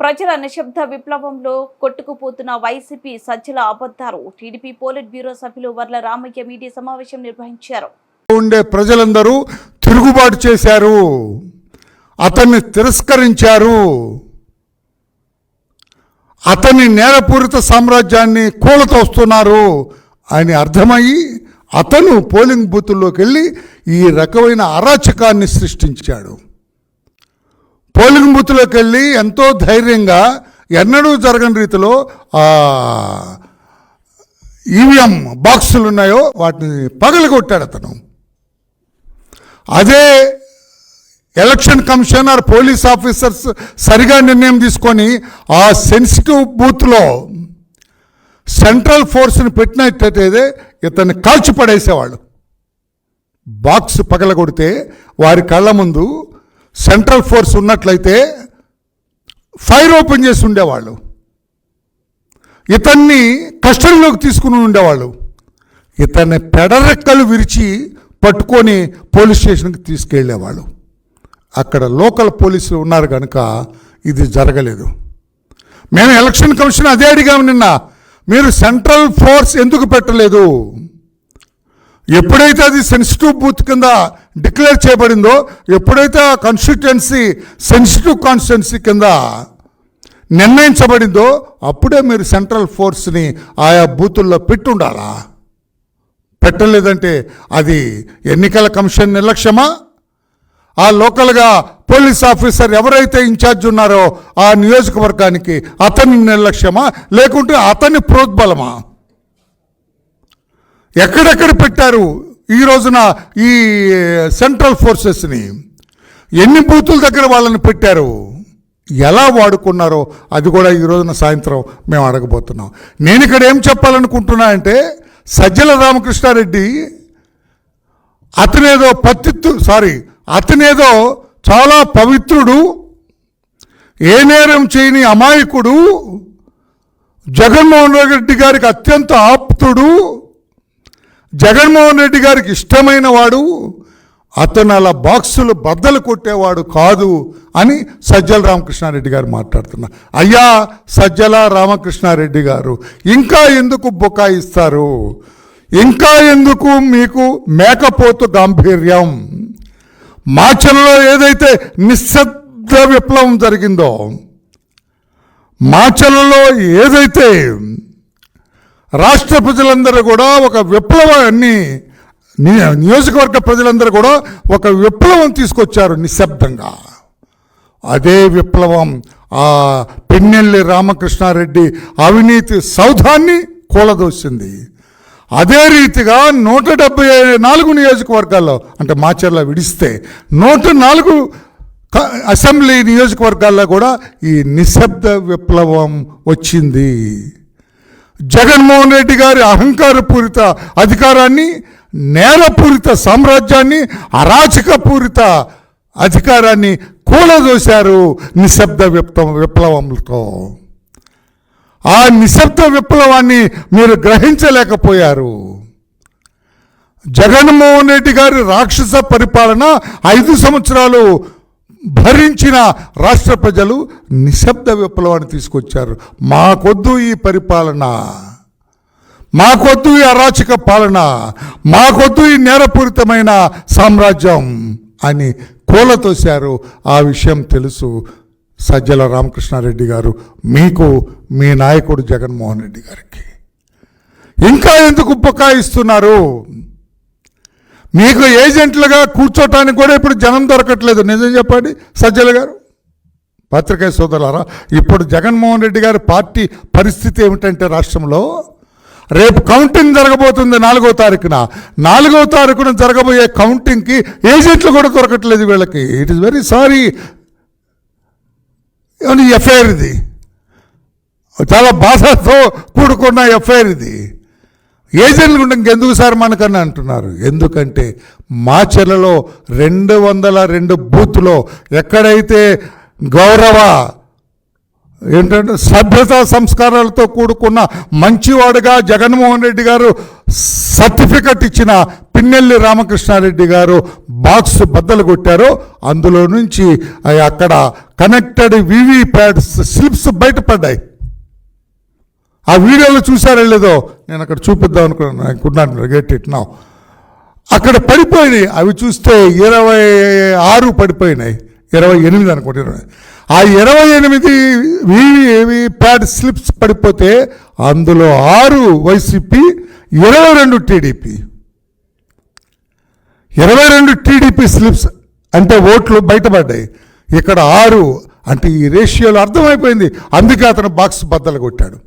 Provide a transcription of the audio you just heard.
ప్రజల నిశ్శబ్ద విప్లవంలో కొట్టుకుపోతున్న వైసీపీ సజ్జల అబద్ధాలు. టీడీపీ పోలిట్ బ్యూరో సభ్యులు వర్ల రామయ్య మీడియా సమావేశం నిర్వహించారు. ఉండే ప్రజలందరూ తిరుగుబాటు చేశారు. అతన్ని తిరస్కరించారు. అతని నేరపూరిత సామ్రాజ్యాన్ని కూలతోస్తున్నారు అని అర్థమయ్యి అతను పోలింగ్ బూతుల్లోకి వెళ్ళి ఈ రకమైన అరాచకాన్ని సృష్టించాడు. పోలింగ్ బూత్లోకి వెళ్ళి ఎంతో ధైర్యంగా ఎన్నడూ జరగని రీతిలో ఈవీఎం బాక్సులు ఉన్నాయో వాటిని పగలగొట్టాడు అతను. అదే ఎలక్షన్ కమిషనర్ పోలీస్ ఆఫీసర్స్ సరిగా నిర్ణయం తీసుకొని ఆ సెన్సిటివ్ బూత్లో సెంట్రల్ ఫోర్స్ని పెట్టినట్టయితే ఇతన్ని కాల్చి పడేసేవాళ్ళు బాక్స్ పగలగొడితే వారి కళ్ళ ముందు సెంట్రల్ ఫోర్స్ ఉన్నట్లయితే ఫైర్ ఓపెన్ చేసి ఉండేవాళ్ళు. ఇతన్ని కస్టడీలోకి తీసుకుని ఉండేవాళ్ళు. ఇతన్ని పెడరెక్కలు విరిచి పట్టుకొని పోలీస్ స్టేషన్కి తీసుకెళ్ళేవాళ్ళు. అక్కడ లోకల్ పోలీసులు ఉన్నారు కనుక ఇది జరగలేదు. మేము ఎలక్షన్ కమిషన్ అదే అడిగాము నిన్న. మీరు సెంట్రల్ ఫోర్స్ ఎందుకు పెట్టలేదు? ఎప్పుడైతే అది సెన్సిటివ్ బూత్ కింద డిక్లేర్ చేయబడిందో ఎప్పుడైతే ఆ కాన్స్టిట్యుయెన్సీ సెన్సిటివ్ కాన్స్టిట్యున్సీ కింద నిర్ణయించబడిందో అప్పుడే మీరు సెంట్రల్ ఫోర్స్ని ఆయా బూతుల్లో పెట్టుండాలా? పెట్టలేదంటే అది ఎన్నికల కమిషన్ నిర్లక్ష్యమా? ఆ లోకల్గా పోలీస్ ఆఫీసర్ ఎవరైతే ఇన్ఛార్జ్ ఉన్నారో ఆ నియోజకవర్గానికి అతని నిర్లక్ష్యమా? లేకుంటే అతని ప్రోద్బలమా? ఎక్కడెక్కడ పెట్టారు ఈ రోజున ఈ సెంట్రల్ ఫోర్సెస్ని ఎన్ని బూతుల దగ్గర వాళ్ళని పెట్టారు? ఎలా వాడుకున్నారో అది కూడా ఈ రోజున సాయంత్రం మేము అడగబోతున్నాం. నేను ఇక్కడ ఏం చెప్పాలనుకుంటున్నా అంటే సజ్జల రామకృష్ణారెడ్డి అతనేదో పత్తిత్తు సారీ అతనేదో చాలా పవిత్రుడు ఏ నేరం చేయని అమాయకుడు జగన్మోహన్ రెడ్డి గారికి అత్యంత ఆప్తుడు జగన్మోహన్ రెడ్డి గారికి ఇష్టమైన వాడు అతను అలా బాక్సులు బద్దలు కొట్టేవాడు కాదు అని సజ్జల రామకృష్ణారెడ్డి గారు మాట్లాడుతున్నారు. అయ్యా సజ్జల రామకృష్ణారెడ్డి గారు ఇంకా ఎందుకు బుకాయిస్తారు? ఇంకా ఎందుకు మీకు మేకపోతు గాంభీర్యం? మాచలలో ఏదైతే నిశ్శబ్ద విప్లవం జరిగిందో మాచలలో ఏదైతే రాష్ట్ర ప్రజలందరూ కూడా ఒక విప్లవాన్ని నియోజకవర్గ ప్రజలందరూ కూడా ఒక విప్లవం తీసుకొచ్చారు నిశ్శబ్దంగా. అదే విప్లవం ఆ పిన్నెల్లి రామకృష్ణారెడ్డి అవినీతి సౌధాన్ని కూలదోసింది. అదే రీతిగా నూట డెబ్బై నాలుగు నియోజకవర్గాల్లో అంటే మాచర్ల విడిస్తే నూట నాలుగు అసెంబ్లీ నియోజకవర్గాల్లో కూడా ఈ నిశ్శబ్ద విప్లవం వచ్చింది. జగన్మోహన్ రెడ్డి గారి అహంకారపూరిత అధికారాన్ని నేరపూరిత సామ్రాజ్యాన్ని అరాచకపూరిత అధికారాన్ని కూలదోశారు నిశ్శబ్ద విప్లవం విప్లవంతో. ఆ నిశ్శబ్ద విప్లవాన్ని మీరు గ్రహించలేకపోయారు. జగన్మోహన్ రెడ్డి గారి రాక్షస పరిపాలన ఐదు సంవత్సరాలు భరించిన రాష్ట్ర ప్రజలు నిశ్శబ్ద విప్లవాన్ని తీసుకొచ్చారు. మాకొద్దు ఈ పరిపాలన. మాకొద్దు ఈ అరాచక పాలన. మాకొద్దు ఈ నేరపూరితమైన సామ్రాజ్యం అని కూలతోశారు. ఆ విషయం తెలుసు సజ్జల రామకృష్ణారెడ్డి గారు. మీకు మీ నాయకుడు జగన్మోహన్ రెడ్డి గారికి. ఇంకా ఎందుకు బుకాయిస్తున్నారు మీకు ఏజెంట్లుగా కూర్చోటానికి కూడా ఇప్పుడు జనం దొరకట్లేదు. నిజం చెప్పండి సజ్జల గారు. పత్రికా సోదరులారా ఇప్పుడు జగన్మోహన్ రెడ్డి గారి పార్టీ పరిస్థితి ఏమిటంటే రాష్ట్రంలో రేపు కౌంటింగ్ జరగబోతుంది నాలుగో తారీఖున. నాలుగో తారీఖున జరగబోయే కౌంటింగ్కి ఏజెంట్లు కూడా దొరకట్లేదు వీళ్ళకి. It is very sorry FIR ఇది. చాలా బాధతో కూడుకున్న ఎఫ్ఐఆర్ ఇది. ఏజెంట్లు ఉంటే ఇంకెందుకు సార్ మనకని అంటున్నారు? ఎందుకంటే మా చెల్లలో రెండు వందల రెండు బూత్లో ఎక్కడైతే గౌరవ ఏంటంటే సభ్యత సంస్కారాలతో కూడుకున్న మంచివాడుగా జగన్మోహన్ రెడ్డి గారు సర్టిఫికెట్ ఇచ్చిన పిన్నెల్లి రామకృష్ణారెడ్డి గారు బాక్స్ బద్దలు కొట్టారో. అందులో నుంచి అక్కడ కనెక్టెడ్ వివి ప్యాడ్స్ స్లిప్స్ బయటపడ్డాయి. ఆ వీడియోలో చూసారో లేదో నేను అక్కడ చూపిద్దాం అనుకున్నాను. అనుకున్నాను గెట్ ఇట్ నా అక్కడ పడిపోయినాయి. అవి చూస్తే ఇరవై ఆరు పడిపోయినాయి. ఇరవై ఎనిమిది అనుకుంటున్నాను ఆ ఇరవై ఎనిమిది వివి ప్యాడ్ స్లిప్స్ పడిపోతే అందులో ఆరు వైసీపీ ఇరవై రెండు టీడీపీ. ఇరవై రెండు టీడీపీ స్లిప్స్ అంటే ఓట్లు బయటపడ్డాయి. ఇక్కడ ఆరు అంటే ఈ రేషియోలో అర్థమైపోయింది. అందుకే అతను బాక్స్ బద్దలు కొట్టాడు.